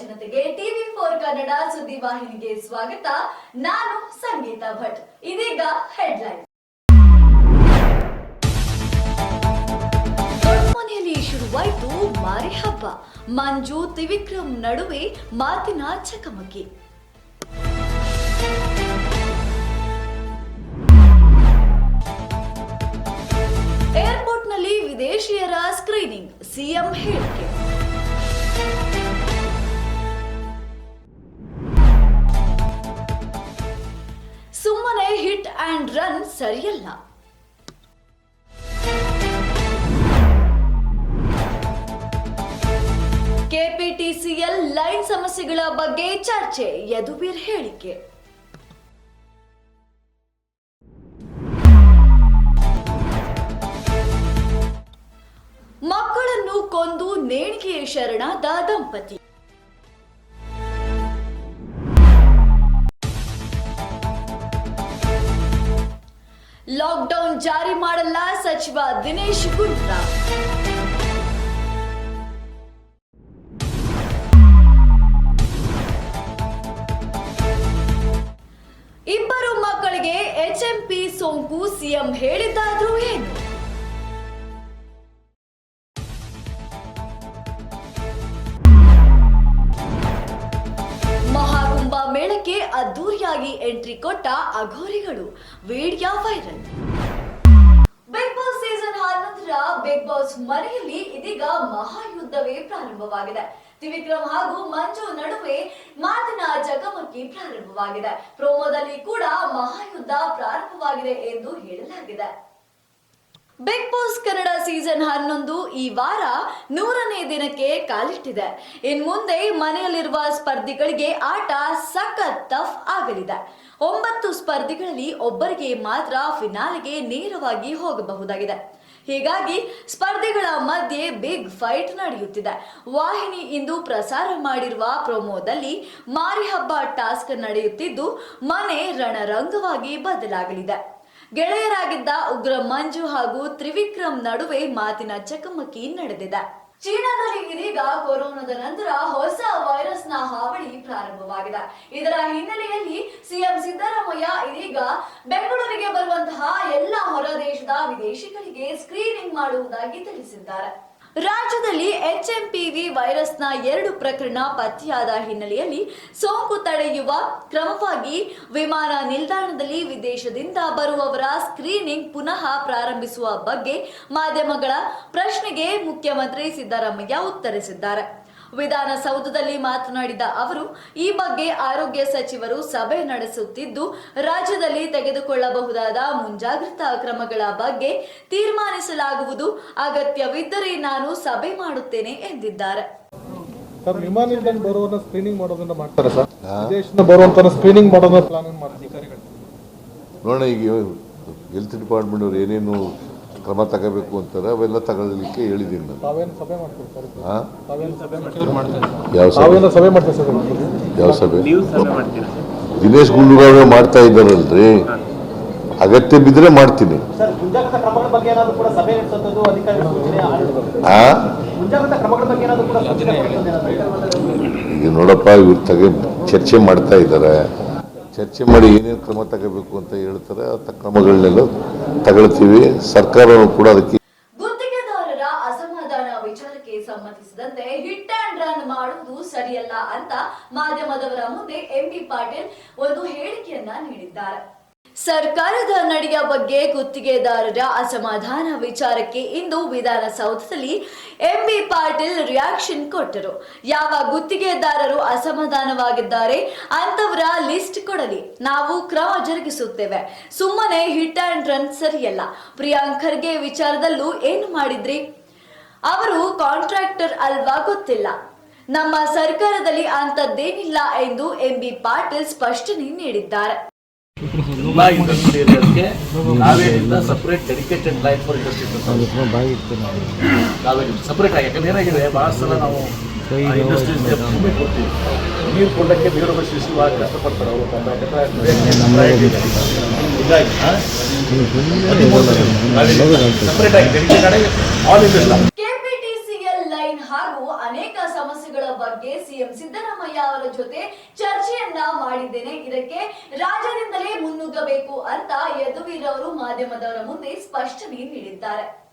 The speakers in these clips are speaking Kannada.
ಜನತೆಗೆ ಟಿವಿ ಫೋರ್ ಕನ್ನಡ ಸುದ್ದಿ ವಾಹಿನಿಗೆ ಸ್ವಾಗತ. ನಾನು ಸಂಗೀತ ಭಟ್. ಇದೀಗ ಹೆಡ್ಲೈನ್ ಮನೆಯಲ್ಲಿ ಶುರುವಾಯಿತು ಮಾರಿ ಹಬ್ಬ. ಮಂಜು ತ್ರಿವಿಕ್ರಮ್ ನಡುವೆ ಮಾತಿನ ಚಕಮಕಿ. ಏರ್ಪೋರ್ಟ್ನಲ್ಲಿ ವಿದೇಶಿಯರ ಸ್ಕ್ರೀನಿಂಗ್. ಸಿಎಂ ಹೇಳಿಕೆ. ಅಂಡ್ ರನ್ ಸರಿಯಲ್ಲ. ಕೆಪಿಟಿಸಿಎಲ್ ಲೈನ್ ಸಮಸ್ಯೆಗಳ ಬಗ್ಗೆ ಚರ್ಚೆ, ಯದುವೀರ್ ಹೇಳಿಕೆ. ಮಕ್ಕಳನ್ನು ಕೊಂದು ನೇಣಿಗೆ ಶರಣಾದ ದಂಪತಿ. ಲಾಕ್ಡೌನ್ ಜಾರಿ ಮಾಡಲ್ಲ ಸಚಿವ ದಿನೇಶ್ ಗುಂಡೂರಾವ್. ಇಬ್ಬರು ಮಕ್ಕಳಿಗೆ ಎಚ್ಎಂಪಿ ಸೋಂಕು ಸಿಎಂ ಹೇಳಿದ್ದಾದರೂ ಏನು? ಅದ್ದೂರಿಯಾಗಿ ಎಂಟ್ರಿ ಕೊಟ್ಟ ಅಘೋರಿಗಳು. Video viral. Bigg Boss season ಹನ್ನೊಂದರ ಬಿಗ್ ಬಾಸ್ ಮನೆಯಲ್ಲಿ ಇದೀಗ ಮಹಾಯುದ್ಧವೇ ಪ್ರಾರಂಭವಾಗಿದೆ. ತ್ರಿವಿಕ್ರಮ್ ಹಾಗೂ ಮಂಜು ನಡುವೆ ಮಾತಿನ ಚಕಮಕಿ ಪ್ರಾರಂಭವಾಗಿದೆ. ಪ್ರೋಮೋದಲ್ಲಿ ಕೂಡ ಮಹಾಯುದ್ಧ ಪ್ರಾರಂಭವಾಗಿದೆ ಎಂದು ಹೇಳಲಾಗಿದೆ. ಬಿಗ್ ಬಾಸ್ ಕನ್ನಡ ಸೀಸನ್ ಹನ್ನೊಂದು ಈ ವಾರ ನೂರನೇ ದಿನಕ್ಕೆ ಕಾಲಿಟ್ಟಿದೆ. ಇನ್ ಮುಂದೆ ಮನೆಯಲ್ಲಿರುವ ಸ್ಪರ್ಧಿಗಳಿಗೆ ಆಟ ಸಖತ್ ಟಫ್ ಆಗಲಿದೆ. ಒಂಬತ್ತು ಸ್ಪರ್ಧಿಗಳಲ್ಲಿ ಒಬ್ಬರಿಗೆ ಮಾತ್ರ ಫಿನಾಲೆಗೆ ನೇರವಾಗಿ ಹೋಗಬಹುದಾಗಿದೆ. ಹೀಗಾಗಿ ಸ್ಪರ್ಧಿಗಳ ಮಧ್ಯೆ ಬಿಗ್ ಫೈಟ್ ನಡೆಯುತ್ತಿದೆ. ವಾಹಿನಿ ಇಂದು ಪ್ರಸಾರ ಮಾಡಿರುವ ಪ್ರೊಮೋದಲ್ಲಿ ಮಾರಿ ಹಬ್ಬ ಟಾಸ್ಕ್ ನಡೆಯುತ್ತಿದ್ದು, ಮನೆ ರಣರಂಗವಾಗಿ ಬದಲಾಗಲಿದೆ. ಗೆಳೆಯರಾಗಿದ್ದ ಉಗ್ರ ಮಂಜು ಹಾಗೂ ತ್ರಿವಿಕ್ರಮ್ ನಡುವೆ ಮಾತಿನ ಚಕಮಕಿ ನಡೆದಿದೆ. ಚೀನಾದಲ್ಲಿ ಇದೀಗ ಕೊರೋನಾದ ನಂತರ ಹೊಸ ವೈರಸ್ನ ಹಾವಳಿ ಪ್ರಾರಂಭವಾಗಿದೆ. ಇದರ ಹಿನ್ನೆಲೆಯಲ್ಲಿ ಸಿಎಂ ಸಿದ್ದರಾಮಯ್ಯ ಇದೀಗ ಬೆಂಗಳೂರಿಗೆ ಬರುವಂತಹ ಎಲ್ಲ ಹೊರ ದೇಶದ ವಿದೇಶಿಗಳಿಗೆ ಸ್ಕ್ರೀನಿಂಗ್ ಮಾಡುವುದಾಗಿ ತಿಳಿಸಿದ್ದಾರೆ. ರಾಜ್ಯದಲ್ಲಿ ಎಚ್ಎಂಪಿವಿ ವೈರಸ್ನ ಎರಡು ಪ್ರಕರಣ ಪತ್ತೆಯಾದ ಹಿನ್ನೆಲೆಯಲ್ಲಿ ಸೋಂಕು ತಡೆಯುವ ಕ್ರಮವಾಗಿ ವಿಮಾನ ನಿಲ್ದಾಣದಲ್ಲಿ ವಿದೇಶದಿಂದ ಬರುವವರ ಸ್ಕ್ರೀನಿಂಗ್ ಪುನಃ ಪ್ರಾರಂಭಿಸುವ ಬಗ್ಗೆ ಮಾಧ್ಯಮಗಳ ಪ್ರಶ್ನೆಗೆ ಮುಖ್ಯಮಂತ್ರಿ ಸಿದ್ದರಾಮಯ್ಯ ಉತ್ತರಿಸಿದ್ದಾರೆ. ವಿಧಾನಸೌಧದಲ್ಲಿ ಮಾತನಾಡಿದ ಅವರು ಈ ಬಗ್ಗೆ ಆರೋಗ್ಯ ಸಚಿವರು ಸಭೆ ನಡೆಸುತ್ತಿದ್ದು ರಾಜ್ಯದಲ್ಲಿ ತೆಗೆದುಕೊಳ್ಳಬಹುದಾದ ಮುಂಜಾಗ್ರತಾ ಕ್ರಮಗಳ ಬಗ್ಗೆ ತೀರ್ಮಾನಿಸಲಾಗುವುದು. ಅಗತ್ಯವಿದ್ದರೆ ನಾನು ಸಭೆ ಮಾಡುತ್ತೇನೆ ಎಂದಿದ್ದಾರೆ. ಸರ್ ವಿಮಾನ ನಿಲ್ದಾಣ ಸ್ಕ್ರೀನಿಂಗ್ ಮಾಡೋದನ್ನ ಮಾಡ್ತಾರೆ ಸರ್. ವಿದೇಶದಿಂದ ಬರುವಂತ ಸ್ಕ್ರೀನಿಂಗ್ ಮಾಡೋದನ್ನ ಪ್ಲಾನ್ ಮಾಡ್ತಾರೆ? ನೋಡೋಣ ಈಗ ಹೆಲ್ತ್ ಡಿಪಾರ್ಟ್ಮೆಂಟ್ ಅವರು ಏನೇನು ಕ್ರಮ ತಗೋಬೇಕು ಅಂತಾರೆ ಅವೆಲ್ಲ ತಗೊಳ್ಳಿಕ್ಕೆ ಹೇಳಿದ್ದೀನಿ ನಾನು. ಯಾವ ಸಭೆ ತಾವೇನು ಸಭೆ ಮಾಡ್ತೀವಿ ಸರ್ ಯಾವ ಸಭೆ? ದಿನೇಶ್ ಗುಂಡೂರಾವ್ ಮಾಡ್ತಾ ಇದ್ದಾರಲ್ರಿ. ಅಗತ್ಯ ಬಿದ್ದರೆ ಮಾಡ್ತೀನಿ. ಸರ್ ಮುಂಜಾಗ್ರತಾ ಕ್ರಮಗಳ ಬಗ್ಗೆ ಏನಾದರೂ ಕೂಡ ಸಭೆ ನಡೆಸುವಂಥದ್ದು ಅಧಿಕಾರಿಗಳ ಸೂಚನೆ ಆಡಳಿತ ಆ? ಮುಂಜಾಗ್ರತಾ ಕ್ರಮಗಳ ಬಗ್ಗೆ ಏನಾದರೂ ಕೂಡ ಸೂಚನೆ ಕೊಡುವಂಥದ್ದು ಈಗ ನೋಡಪ್ಪ ಇವ್ರು ತಗ ಚರ್ಚೆ ಮಾಡ್ತಾ ಇದ್ದಾರೆ. ಚರ್ಚೆ ಮಾಡಿ ಏನೇನು ಕ್ರಮ ತಗೋಬೇಕು ಅಂತ ಹೇಳ್ತಾರೆ, ಆ ತ- ಕ್ರಮಗಳನ್ನೆಲ್ಲ ತಗೊಳ್ತೀವಿ. ಸರ್ಕಾರ ಕೂಡ ಅದಕ್ಕೆ ಗುತ್ತಿಗೆದಾರರ ಅಸಮಾಧಾನ ವಿಚಾರಕ್ಕೆ ಸಂಬಂಧಿಸಿದಂತೆ ಹಿಟ್ ಅಂಡ್ ರನ್ ಮಾಡುವುದು ಸರಿಯಲ್ಲ ಅಂತ ಮಾಧ್ಯಮದವರ ಮುಂದೆ ಎಂಬಿ ಪಾಟೀಲ್ ಒಂದು ಹೇಳಿಕೆಯನ್ನ ನೀಡಿದ್ದಾರೆ. ಸರ್ಕಾರದ ನಡೆಯ ಬಗ್ಗೆ ಗುತ್ತಿಗೆದಾರರ ಅಸಮಾಧಾನ ವಿಚಾರಕ್ಕೆ ಇಂದು ವಿಧಾನಸೌಧದಲ್ಲಿ ಎಂಬಿ ಪಾಟೀಲ್ ರಿಯಾಕ್ಷನ್ ಕೊಟ್ಟರು. ಯಾವ ಗುತ್ತಿಗೆದಾರರು ಅಸಮಾಧಾನವಾಗಿದ್ದಾರೆ ಅಂತವರ ಲಿಸ್ಟ್ ಕೊಡಲಿ. ನಾವು ಕ್ರಮ ಜರುಗಿಸುತ್ತೇವೆ. ಸುಮ್ಮನೆ ಹಿಟ್ ಅಂಡ್ ರನ್ ಸರಿಯಲ್ಲ. ಪ್ರಿಯಾಂಕ್ ಖರ್ಗೆ ವಿಚಾರದಲ್ಲೂ ಏನು ಮಾಡಿದ್ರಿ? ಅವರು ಕಾಂಟ್ರಾಕ್ಟರ್ ಅಲ್ವಾ ಗೊತ್ತಿಲ್ಲ. ನಮ್ಮ ಸರ್ಕಾರದಲ್ಲಿ ಅಂಥದ್ದೇನಿಲ್ಲ ಎಂದು ಎಂಬಿ ಪಾಟೀಲ್ ಸ್ಪಷ್ಟನೆ ನೀಡಿದ್ದಾರೆ. ತುಂಬಾ ಇಂಡಸ್ಟ್ರಿ ಇರೋದಕ್ಕೆ separate dedicated life for industry ನಾವು. ಸಪರೇಟ್ ಆಗಿ ಯಾಕಂದ್ರೆ ಏನಾಗಿದೆ ಬಹಳ ಸಲ ನಾವು ಇಂಡಸ್ಟ್ರೀಸ್ಗೆ ಭೂಮಿ ಕೊಡ್ತೀವಿ ನೀರು ಕೊಡಕ್ಕೆ ಶಿಶು ಭಾಳ ಕಷ್ಟಪಡ್ತಾರೆ ಅವರು ಸಪರೇಟ್ ಆಗಿ ಡೆಡಿಕೇಟೆಡ್ ಆಗಿ ಆಲ್ ಇಂಡಸ್ಟ್ರಿ ಕೆಪಿಟಿಸಿಎಲ್ ಲೈನ್ ಹಾಗೂ ಅನೇಕ ಸಮಸ್ಯೆಗಳ ಬಗ್ಗೆ ಸಿಎಂ ಸಿದ್ದರಾಮಯ್ಯ ಅವರ ಜೊತೆ ಚರ್ಚೆಯನ್ನ ಮಾಡಿದ್ದೇನೆ. ಇದಕ್ಕೆ ರಾಜ್ಯದಿಂದಲೇ ಮುನ್ನುಗ್ಗಬೇಕು ಅಂತ ಯದುವೀರ್ ಅವರು ಮಾಧ್ಯಮದವರ ಮುಂದೆ ಸ್ಪಷ್ಟನೆ ನೀಡಿದ್ದಾರೆ.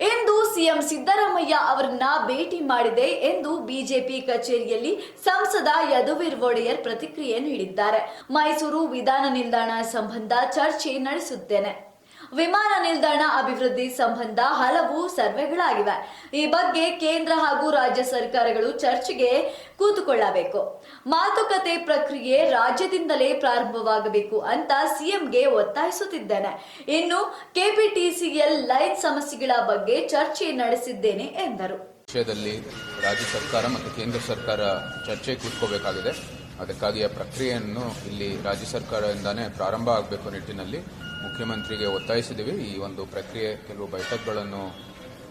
ಎಂದು ಸಿಎಂ ಸಿದ್ದರಾಮಯ್ಯ ಅವರನ್ನ ಭೇಟಿ ಮಾಡಿದೆ ಎಂದು ಬಿಜೆಪಿ ಕಚೇರಿಯಲ್ಲಿ ಸಂಸದ ಯದುವೀರ್ ಒಡೆಯರ್ ಪ್ರತಿಕ್ರಿಯೆ ನೀಡಿದ್ದಾರೆ. ಮೈಸೂರು ವಿಧಾನ ನಿಲ್ದಾಣ ಸಂಬಂಧ ಚರ್ಚೆ ನಡೆಸುತ್ತೇನೆ. ವಿಮಾನ ನಿಲ್ದಾಣ ಅಭಿವೃದ್ಧಿ ಸಂಬಂಧ ಹಲವು ಸರ್ವೆಗಳಾಗಿವೆ. ಈ ಬಗ್ಗೆ ಕೇಂದ್ರ ಹಾಗೂ ರಾಜ್ಯ ಸರ್ಕಾರಗಳು ಚರ್ಚೆಗೆ ಕೂತುಕೊಳ್ಳಬೇಕು. ಮಾತುಕತೆ ಪ್ರಕ್ರಿಯೆ ರಾಜ್ಯದಿಂದಲೇ ಪ್ರಾರಂಭವಾಗಬೇಕು ಅಂತ ಸಿಎಂಗೆ ಒತ್ತಾಯಿಸುತ್ತಿದ್ದೇನೆ. ಇನ್ನು ಕೆಪಿಟಿಸಿಎಲ್ ಲೈನ್ ಸಮಸ್ಯೆಗಳ ಬಗ್ಗೆ ಚರ್ಚೆ ನಡೆಸಿದ್ದೇನೆ ಎಂದರು. ವಿಷಯದಲ್ಲಿ ರಾಜ್ಯ ಸರ್ಕಾರ ಮತ್ತು ಕೇಂದ್ರ ಸರ್ಕಾರ ಚರ್ಚೆ ಕೂತ್ಕೋಬೇಕಾಗಿದೆ. ಅದಕ್ಕಾಗಿ ಪ್ರಕ್ರಿಯೆಯನ್ನು ಇಲ್ಲಿ ರಾಜ್ಯ ಸರ್ಕಾರದಿಂದಾನೇ ಪ್ರಾರಂಭ ಆಗಬೇಕು ನಿಟ್ಟಿನಲ್ಲಿ. ಮುಖ್ಯಮಂತ್ರಿಗೆ ಒತ್ತಾಯಿಸಿದ್ದೀವಿ ಈ ಒಂದು ಪ್ರಕ್ರಿಯೆ ಕೆಲವು ಬೈಠಕ್ಗಳನ್ನು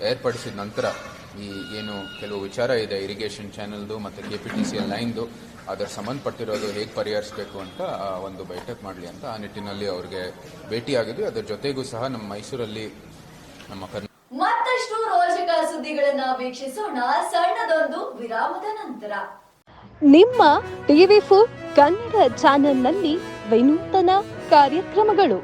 ಏರ್ಪಡಿಸಿದ ನಂತರ ಈ ಏನು ಕೆಲವು ವಿಚಾರ ಇದೆ ಇರಿಗೇಷನ್ ಚಾನಲ್ದು ಮತ್ತು K P T C L ಲೈನ್ದು ಅದರ ಸಂಬಂಧಪಟ್ಟಿರೋದು ಹೇಗೆ ಪರಿಹರಿಸಬೇಕು ಅಂತ ಆ ಒಂದು ಬೈಠಕ್ ಮಾಡಲಿ ಅಂತ ಆ ನಿಟ್ಟಿನಲ್ಲಿ ಅವ್ರಿಗೆ ಭೇಟಿಯಾಗಿದ್ವಿ. ಅದರ ಜೊತೆಗೂ ಸಹ ನಮ್ಮ ಮೈಸೂರಲ್ಲಿ ನಮ್ಮ ಕರ್ನಾಟಕ ಮತ್ತಷ್ಟು ರೋಚಕ ಸುದ್ದಿಗಳನ್ನ ವೀಕ್ಷಿಸೋಣ ಸಣ್ಣದೊಂದು ವಿರಾಮದ ನಂತರ. ನಿಮ್ಮ ಟಿವಿ ಫೋರ್ ಕನ್ನಡ ಚಾನೆಲ್ನಲ್ಲಿ ವಿನೂತನ ಕಾರ್ಯಕ್ರಮಗಳು.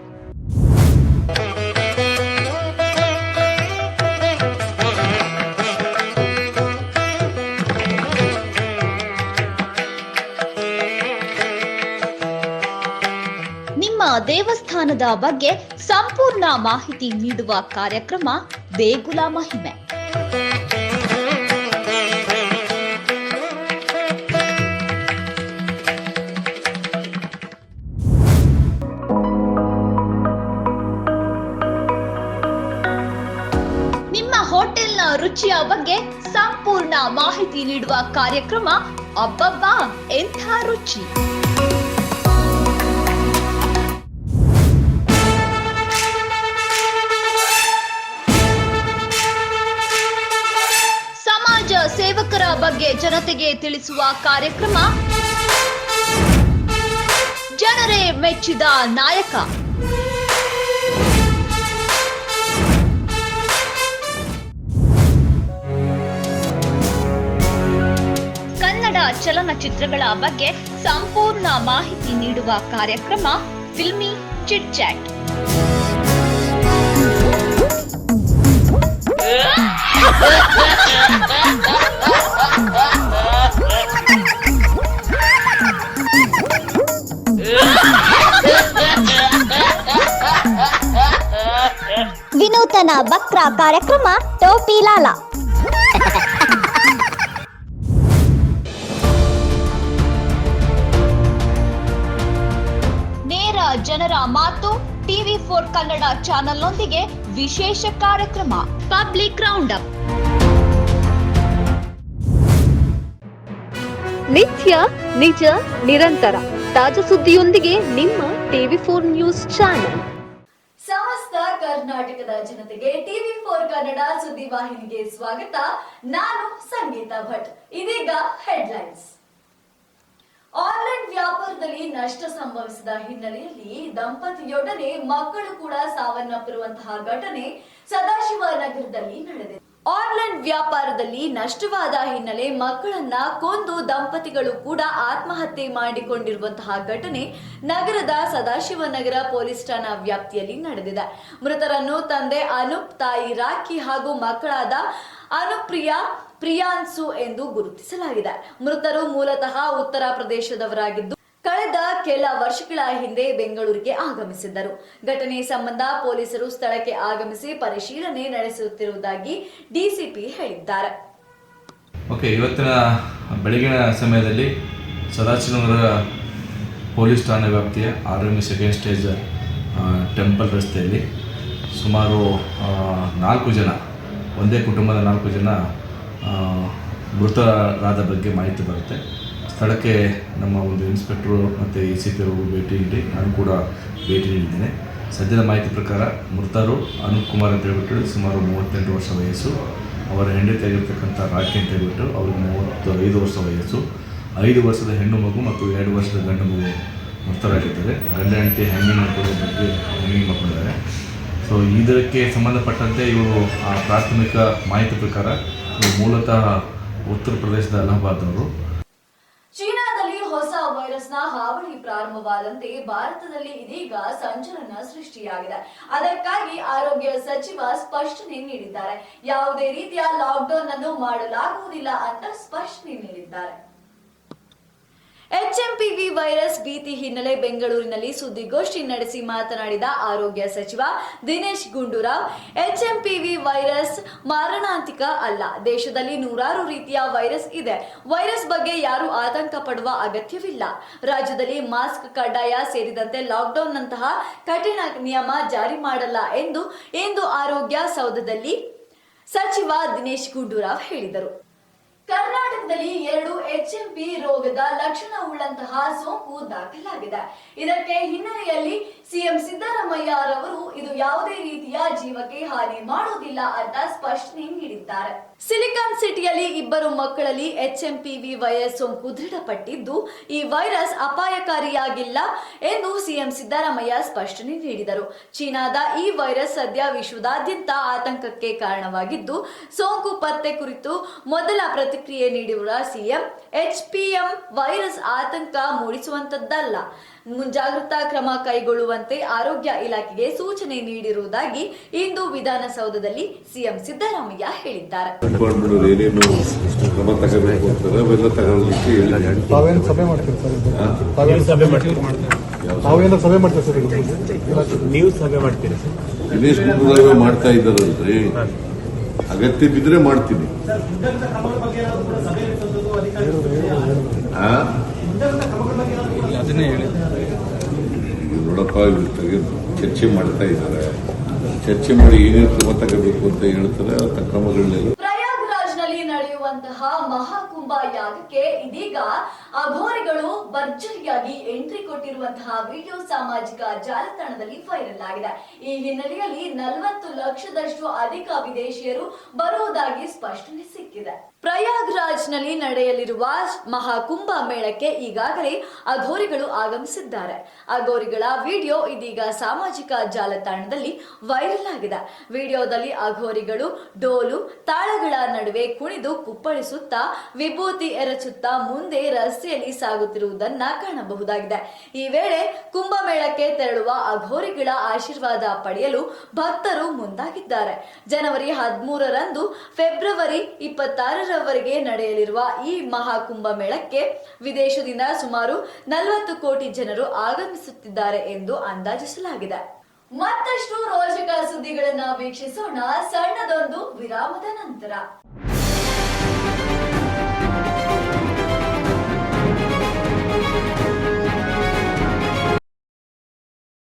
ದೇವಸ್ಥಾನದ ಬಗ್ಗೆ ಸಂಪೂರ್ಣ ಮಾಹಿತಿ ನೀಡುವ ಕಾರ್ಯಕ್ರಮ ದೇಗುಲ ಮಹಿಮೆ. ನಿಮ್ಮ ಹೋಟೆಲ್ನ ರುಚಿಯ ಬಗ್ಗೆ ಸಂಪೂರ್ಣ ಮಾಹಿತಿ ನೀಡುವ ಕಾರ್ಯಕ್ರಮ ಅಬ್ಬಬ್ಬಾ ಎಂಥ ರುಚಿ. ಜನತೆಗೆ ತಿಳಿಸುವ ಕಾರ್ಯಕ್ರಮ. ಜನರೇ ಮೆಚ್ಚಿದ ನಾಯಕ. ಕನ್ನಡ ಚಲನಚಿತ್ರಗಳ ಬಗ್ಗೆ ಸಂಪೂರ್ಣ ಮಾಹಿತಿ ನೀಡುವ ಕಾರ್ಯಕ್ರಮ ಫಿಲ್ಮಿ ಚಿಟ್ ಚಾಟ್. ವಕ್ರ ಕಾರ್ಯಕ್ರಮ ಟೋಪಿ ಲಾಲ. ನೇರ ಜನರ ಮಾತು ಟಿವಿ ಫೋರ್ ಕನ್ನಡ ಚಾನೆಲ್ನೊಂದಿಗೆ ವಿಶೇಷ ಕಾರ್ಯಕ್ರಮ. ಪಬ್ಲಿಕ್ ರೌಂಡ್ ಅಪ್ ನಿತ್ಯ ನಿಜ ನಿರಂತರ. ತಾಜಾ ಸುದ್ದಿಯೊಂದಿಗೆ ನಿಮ್ಮ ಟಿವಿ ಫೋರ್ ನ್ಯೂಸ್ ಚಾನೆಲ್. ಕರ್ನಾಟಕದ ಜನತೆಗೆ ಟಿವಿ ಫೋರ್ ಕನ್ನಡ ಸುದ್ದಿ ವಾಹಿನಿಗೆ ಸ್ವಾಗತ. ನಾನು ಸಂಗೀತ ಭಟ್. ಇದೀಗ ಹೆಡ್ಲೈನ್ಸ್ ಆನ್ಲೈನ್ ವ್ಯಾಪಾರದಲ್ಲಿ ನಷ್ಟ ಸಂಭವಿಸಿದ ಹಿನ್ನೆಲೆಯಲ್ಲಿ ದಂಪತಿಯೊಡನೆ ಮಕ್ಕಳು ಕೂಡ ಸಾವನ್ನಪ್ಪಿರುವಂತಹ ಘಟನೆ ಸದಾಶಿವ ನಗರದಲ್ಲಿ ನಡೆದಿದೆ. ಆನ್ಲೈನ್ ವ್ಯಾಪಾರದಲ್ಲಿ ನಷ್ಟವಾದ ಹಿನ್ನೆಲೆ ಮಕ್ಕಳನ್ನ ಕೊಂದು ದಂಪತಿಗಳು ಕೂಡ ಆತ್ಮಹತ್ಯೆ ಮಾಡಿಕೊಂಡಿರುವಂತಹ ಘಟನೆ ನಗರದ ಸದಾಶಿವನಗರ ಪೊಲೀಸ್ ಠಾಣಾ ವ್ಯಾಪ್ತಿಯಲ್ಲಿ ನಡೆದಿದೆ. ಮೃತರನ್ನು ತಂದೆ ಅನೂಪ್ ತಾಯಿ ರಾಖಿ ಹಾಗೂ ಮಕ್ಕಳಾದ ಅನುಪ್ರಿಯಾ ಪ್ರಿಯಾನ್ಸು ಎಂದು ಗುರುತಿಸಲಾಗಿದೆ. ಮೃತರು ಮೂಲತಃ ಉತ್ತರ ಪ್ರದೇಶದವರಾಗಿದ್ದು ಕಳೆದ ಕೆಲ ವರ್ಷಗಳ ಹಿಂದೆ ಬೆಂಗಳೂರಿಗೆ ಆಗಮಿಸಿದ್ದರು. ಘಟನೆ ಸಂಬಂಧ ಪೊಲೀಸರು ಸ್ಥಳಕ್ಕೆ ಆಗಮಿಸಿ ಪರಿಶೀಲನೆ ನಡೆಸುತ್ತಿರುವುದಾಗಿ ಡಿಸಿಪಿ ಹೇಳಿದ್ದಾರೆ. ಓಕೆ ಇವತ್ತಿನ ಬೆಳಗಿನ ಸಮಯದಲ್ಲಿ ಸದಾಶಿವನಗರ ಪೊಲೀಸ್ ಠಾಣೆ ವ್ಯಾಪ್ತಿಯ ಆರ್ಎಂಎ ಸೆಕೆಂಡ್ ಸ್ಟೇಜ್ ಟೆಂಪಲ್ ರಸ್ತೆಯಲ್ಲಿ ಸುಮಾರು ನಾಲ್ಕು ಜನ, ಒಂದೇ ಕುಟುಂಬದ ನಾಲ್ಕು ಜನ ಮೃತರಾದ ಬಗ್ಗೆ ಮಾಹಿತಿ ಬರುತ್ತೆ. ಸ್ಥಳಕ್ಕೆ ನಮ್ಮ ಒಂದು ಇನ್ಸ್ಪೆಕ್ಟ್ರು ಮತ್ತು ಎ ಸಿ ಪಿ ಅವರು ಭೇಟಿ ನೀಡಿ, ನಾನು ಕೂಡ ಭೇಟಿ ನೀಡಿದ್ದೇನೆ. ಸದ್ಯದ ಮಾಹಿತಿ ಪ್ರಕಾರ ಮೃತರು ಅನೂಪ್ ಕುಮಾರ್ ಅಂತ ಹೇಳ್ಬಿಟ್ಟು ಸುಮಾರು ಮೂವತ್ತೆಂಟು ವರ್ಷ ವಯಸ್ಸು, ಅವರ ಹೆಂಡತಿ ಆಗಿರ್ತಕ್ಕಂಥ ರಾಖಿ ಅಂತ ಹೇಳ್ಬಿಟ್ಟು ಅವ್ರಿಗೆ ಮೂವತ್ತು ಐದು ವರ್ಷ ವಯಸ್ಸು, ಐದು ವರ್ಷದ ಹೆಣ್ಣು ಮಗು ಮತ್ತು ಎರಡು ವರ್ಷದ ಗಂಡು ಮಗು ಮೃತರಾಗಿದ್ದಾರೆ. ಗಂಡ ಹೆಂಡತಿ ಹ್ಯಾಂಗಿಂಗ್ ಮಕ್ಕಳು ಬಗ್ಗೆ ಹ್ಯಾಂಗಿಂಗ್ ಮಕ್ಕಳಿದ್ದಾರೆ ಸೊ ಇದಕ್ಕೆ ಸಂಬಂಧಪಟ್ಟಂತೆ ಇವರು ಆ ಪ್ರಾಥಮಿಕ ಮಾಹಿತಿ ಪ್ರಕಾರ ಮೂಲತಃ ಉತ್ತರ ಪ್ರದೇಶದ ಅಲಹಾಬಾದ್ನವರು ಹಾವಳಿ ಪ್ರಾರಂಭವಾದಂತೆ ಭಾರತದಲ್ಲಿ ಇದೀಗ ಸಂಚಲನ ಸೃಷ್ಟಿಯಾಗಿದೆ. ಅದಕ್ಕಾಗಿ ಆರೋಗ್ಯ ಸಚಿವ ಸ್ಪಷ್ಟನೆ ನೀಡಿದ್ದಾರೆ. ಯಾವುದೇ ರೀತಿಯ ಲಾಕ್ಡೌನ್ ಅನ್ನು ಮಾಡಲಾಗುವುದಿಲ್ಲ ಅಂತ ಸ್ಪಷ್ಟನೆ ನೀಡಿದ್ದಾರೆ. ಎಚ್ಎಂಪಿವಿ ವೈರಸ್ ಭೀತಿ ಹಿನ್ನೆಲೆ ಬೆಂಗಳೂರಿನಲ್ಲಿ ಸುದ್ದಿಗೋಷ್ಠಿ ನಡೆಸಿ ಮಾತನಾಡಿದ ಆರೋಗ್ಯ ಸಚಿವ ದಿನೇಶ್ ಗುಂಡೂರಾವ್ ಎಚ್ಎಂಪಿವಿ ವೈರಸ್ ಮಾರಣಾಂತಿಕ ಅಲ್ಲ. ದೇಶದಲ್ಲಿ ನೂರಾರು ರೀತಿಯ ವೈರಸ್ ಇದೆ. ವೈರಸ್ ಬಗ್ಗೆ ಯಾರು ಆತಂಕ ಪಡುವ ಅಗತ್ಯವಿಲ್ಲ. ರಾಜ್ಯದಲ್ಲಿ ಮಾಸ್ಕ್ ಕಡ್ಡಾಯ ಸೇರಿದಂತೆ ಲಾಕ್ಡೌನ್ ನಂತಹ ಕಠಿಣ ನಿಯಮ ಜಾರಿ ಮಾಡಲ್ಲ ಎಂದು ಇಂದು ಆರೋಗ್ಯ ಸೌಧದಲ್ಲಿ ಸಚಿವ ದಿನೇಶ್ ಗುಂಡೂರಾವ್ ಹೇಳಿದರು. ಕರ್ನಾಟಕದಲ್ಲಿ ಎರಡು ಎಚ್ಎಂಪಿ ರೋಗದ ಲಕ್ಷಣ ಉಳ್ಳಂತಹ ಸೋಂಕು ದಾಖಲಾಗಿದೆ. ಇದಕ್ಕೆ ಹಿನ್ನೆಲೆಯಲ್ಲಿ ಸಿಎಂ ಸಿದ್ದರಾಮಯ್ಯ ರವರು ಇದು ಯಾವುದೇ ರೀತಿಯ ಜೀವಕ್ಕೆ ಹಾನಿ ಮಾಡುವುದಿಲ್ಲ ಅಂತ ಸ್ಪಷ್ಟನೆ ನೀಡಿದ್ದಾರೆ. ಸಿಲಿಕಾನ್ ಸಿಟಿಯಲ್ಲಿ ಇಬ್ಬರು ಮಕ್ಕಳಲ್ಲಿ ವಿ ವೈರಸ್ ಸೋಂಕು ದೃಢಪಟ್ಟಿದ್ದು, ಈ ವೈರಸ್ ಅಪಾಯಕಾರಿಯಾಗಿಲ್ಲ ಎಂದು ಸಿಎಂ ಸಿದ್ದರಾಮಯ್ಯ ಸ್ಪಷ್ಟನೆ ನೀಡಿದರು. ಚೀನಾದ ಈ ವೈರಸ್ ಸದ್ಯ ವಿಶ್ವದಾದ್ಯಂತ ಆತಂಕಕ್ಕೆ ಕಾರಣವಾಗಿದ್ದು, ಸೋಂಕು ಪತ್ತೆ ಕುರಿತು ಮೊದಲ ಪ್ರತಿಕ್ರಿಯೆ ನೀಡಿರುವ ಸಿಎಂ, ಎಚ್ಪಿಎಂ ವೈರಸ್ ಆತಂಕ ಮೂಡಿಸುವಂತದ್ದಲ್ಲ ಮುಂಜಾಗ್ರತಾ ಕ್ರಮ ಕೈಗೊಳ್ಳುವಂತೆ ಆರೋಗ್ಯ ಇಲಾಖೆಗೆ ಸೂಚನೆ ನೀಡಿರುವುದಾಗಿ ಇಂದು ವಿಧಾನಸೌಧದಲ್ಲಿ ಸಿಎಂ ಸಿದ್ದರಾಮಯ್ಯ ಹೇಳಿದ್ದಾರೆ. ಸಭೆ? ನೀವು ಮಾಡ್ತೀರಿ? ದಿನೇಶ್ ಗುಂಡೂರಾವ್ ಮಾಡ್ತಾ ಇದ್ದಾರಲ್ರಿ ಅಗತ್ಯ ಬಿದ್ರೆ ಮಾಡ್ತೀನಿ. ಅದನ್ನೇ ಇವ್ರು ತೆಗೆದು ಚರ್ಚೆ ಮಾಡ್ತಾ ಇದ್ದಾರೆ. ಚರ್ಚೆ ಮಾಡಿ ಏನೇನು ಕ್ರಮ ತಗೋಬೇಕು ಅಂತ ಹೇಳ್ತಾರೆ, ಅಂತ ಕ್ರಮಗಳನ್ನೆಲ್ಲ ಪ್ರಯಾಗ್ರಾಜ್ನಲ್ಲಿ ನಡೆಯುವಂತಹ ಮಹಾಕುಂಭ ಯಾಗಕ್ಕೆ ಇದೀಗ ಅಘೋರಿಗಳು ಭರ್ಜರಿಯಾಗಿ ಎಂಟ್ರಿ ಕೊಟ್ಟಿರುವಂತಹ ವಿಡಿಯೋ ಸಾಮಾಜಿಕ ಜಾಲತಾಣದಲ್ಲಿ ವೈರಲ್ ಆಗಿದೆ. ಈ ಹಿನ್ನೆಲೆಯಲ್ಲಿ ನಲವತ್ತು ಲಕ್ಷದಷ್ಟು ಅಧಿಕ ವಿದೇಶಿಯರು ಬರುವುದಾಗಿ ಸ್ಪಷ್ಟನೆ ಸಿಕ್ಕಿದೆ. ಪ್ರಯಾಗ್ರಾಜ್ನಲ್ಲಿ ನಡೆಯಲಿರುವ ಮಹಾಕುಂಭ ಮೇಳಕ್ಕೆ ಈಗಾಗಲೇ ಅಘೋರಿಗಳು ಆಗಮಿಸಿದ್ದಾರೆ. ಅಘೋರಿಗಳ ವಿಡಿಯೋ ಇದೀಗ ಸಾಮಾಜಿಕ ಜಾಲತಾಣದಲ್ಲಿ ವೈರಲ್ ಆಗಿದೆ. ವಿಡಿಯೋದಲ್ಲಿ ಅಘೋರಿಗಳು ಡೋಲು, ತಾಳಗಳ ನಡುವೆ ಕುಣಿದು ಕುಪ್ಪಳಿಸುತ್ತಾ, ವಿಭೂತಿ ಎರಚುತ್ತಾ ಮುಂದೆ ರಸ್ತೆಯಲ್ಲಿ ಸಾಗುತ್ತಿರುವುದನ್ನ ಕಾಣಬಹುದಾಗಿದೆ. ಈ ವೇಳೆ ಕುಂಭಮೇಳಕ್ಕೆ ತೆರಳುವ ಅಘೋರಿಗಳ ಆಶೀರ್ವಾದ ಪಡೆಯಲು ಭಕ್ತರು ಮುಂದಾಗಿದ್ದಾರೆ. ಜನವರಿ ಹದಿಮೂರರಂದು ಫೆಬ್ರವರಿ ಇಪ್ಪತ್ತಾರರವರೆಗೆ ನಡೆಯಲಿರುವ ಈ ಮಹಾಕುಂಭ ಮೇಳಕ್ಕೆ ವಿದೇಶದಿಂದ ಸುಮಾರು ನಲವತ್ತು ಕೋಟಿ ಜನರು ಆಗಮಿಸುತ್ತಿದ್ದಾರೆ ಎಂದು ಅಂದಾಜಿಸಲಾಗಿದೆ. ಮತ್ತಷ್ಟು ರೋಚಕ ಸುದ್ದಿಗಳನ್ನ ವೀಕ್ಷಿಸೋಣ ಸಣ್ಣದೊಂದು ವಿರಾಮದ ನಂತರ.